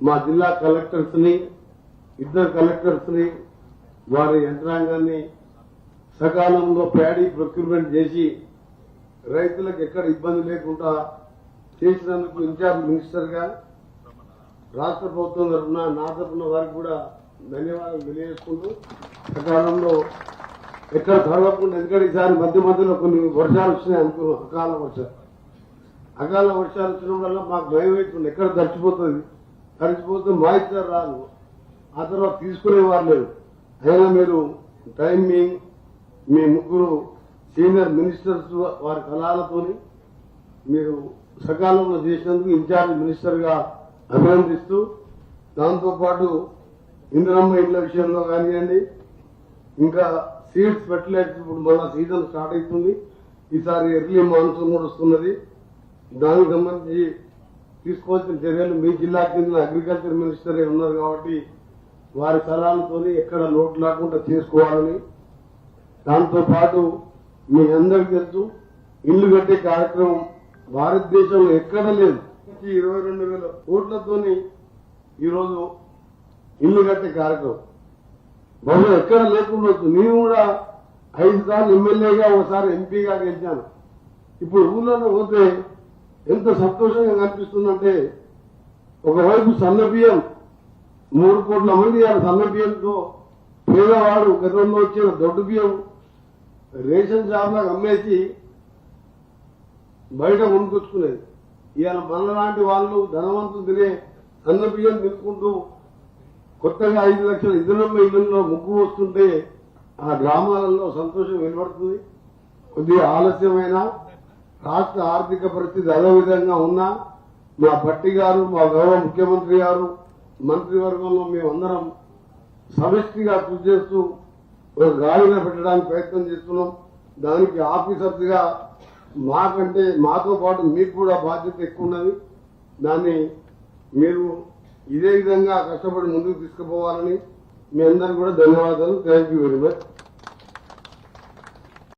మా జిల్లా కలెక్టర్స్ని ఇద్దరు కలెక్టర్స్ని వారి యంత్రాంగాన్ని సకాలంలో ప్యాడీ ప్రొక్యూర్మెంట్ చేసి రైతులకు ఎక్కడ ఇబ్బంది లేకుండా చేసినందుకు ఇన్ఛార్జ్ మినిస్టర్గా రాష్ట్ర ప్రభుత్వం తరఫున నా తరఫున వారికి కూడా ధన్యవాదాలు తెలియజేసుకుంటూ సకాలంలో ఎక్కడ తడవకుండా ఎందుకంటే ఈసారి మధ్య మధ్యలో కొన్ని వర్షాలు వచ్చినాయి అనుకున్నాం. అకాల వర్షాలు. అకాల వర్షాలు వచ్చినప్పుడల్లా మాకు భయం అవుతుంది ఎక్కడ తడిచిపోతుంది? తడిచిపోతే మా ఇద్దరు రాదు. ఆ తర్వాత తీసుకునేవారు లేరు. అయినా మీరు టైమింగ్ మీ ముగ్గురు సీనియర్ మినిస్టర్స్ వారి కళాలతోని మీరు సకాలంలో చేసినందుకు ఇన్ఛార్జ్ మినిస్టర్గా అభినందిస్తూ దాంతోపాటు ఇందిరమ్మ ఇండ్ల విషయంలో కానివ్వండి ఇంకా సీడ్స్ ఫెర్టిలైజర్స్ ఇప్పుడు మళ్ళా సీజన్ స్టార్ట్ అవుతుంది. ఈసారి ఎర్లీ మాన్సూన్ కూడా వస్తున్నది. దానికి సంబంధించి తీసుకోవాల్సిన చర్యలు మీ జిల్లా కింద అగ్రికల్చర్ మినిస్టర్ ఉన్నారు కాబట్టి వారి సలహాలతో ఎక్కడ లోటు లేకుండా చేసుకోవాలని దాంతో పాటు మీ అందరికి తెలుసు ఇల్లు కట్టే కార్యక్రమం భారతదేశంలో ఎక్కడ లేదు. ఇరవై రెండు వేల కోట్లతోని ఈరోజు ఇల్లు కట్టే కార్యక్రమం. బహుశా ఎక్కడ లేకుండా. నేను కూడా ఐదు సార్లు ఎమ్మెల్యేగా ఒకసారి ఎంపీగా గెలిచాను. ఇప్పుడు ఊళ్ళో పోతే ఎంత సంతోషంగా కనిపిస్తుందంటే ఒకవైపు సన్న బియ్యం మూడు కోట్ల మంది ఆ సన్న బియ్యంతో పేదవాడు గతంలో వచ్చిన దొడ్డు బియ్యం రేషన్ షాప్లకు అమ్మేసి బయట కొనుక్కొచ్చుకునేది ఇవాళ మన లాంటి వాళ్ళు ధనవంతులు తినే సన్న బియ్యం తినుకుంటూ కొత్తగా ఐదు లక్షల ఇద్దరమ్మ ఇళ్ళలో ముగ్గు వస్తుంటే ఆ గ్రామాలలో సంతోషం వెలువడుతుంది. కొద్దిగా ఆలస్యమైన రాష్ట్ర ఆర్థిక పరిస్థితి అదే విధంగా ఉన్నా మా భట్టి గారు మా గౌరవ ముఖ్యమంత్రి గారు మంత్రివర్గంలో మేమందరం సమిష్టిగా కృషి చేస్తూ ఒక గాడిన పెట్టడానికి ప్రయత్నం చేస్తున్నాం. దానికి ఆఫీసర్స్గా మాకంటే మాతో పాటు మీకు కూడా బాధ్యత ఎక్కువ ఉన్నది. దాన్ని మీరు ఇదే విధంగా కష్టపడి ముందుకు తీసుకుపోవాలని మీ అందరికీ కూడా ధన్యవాదాలు. Thank you very much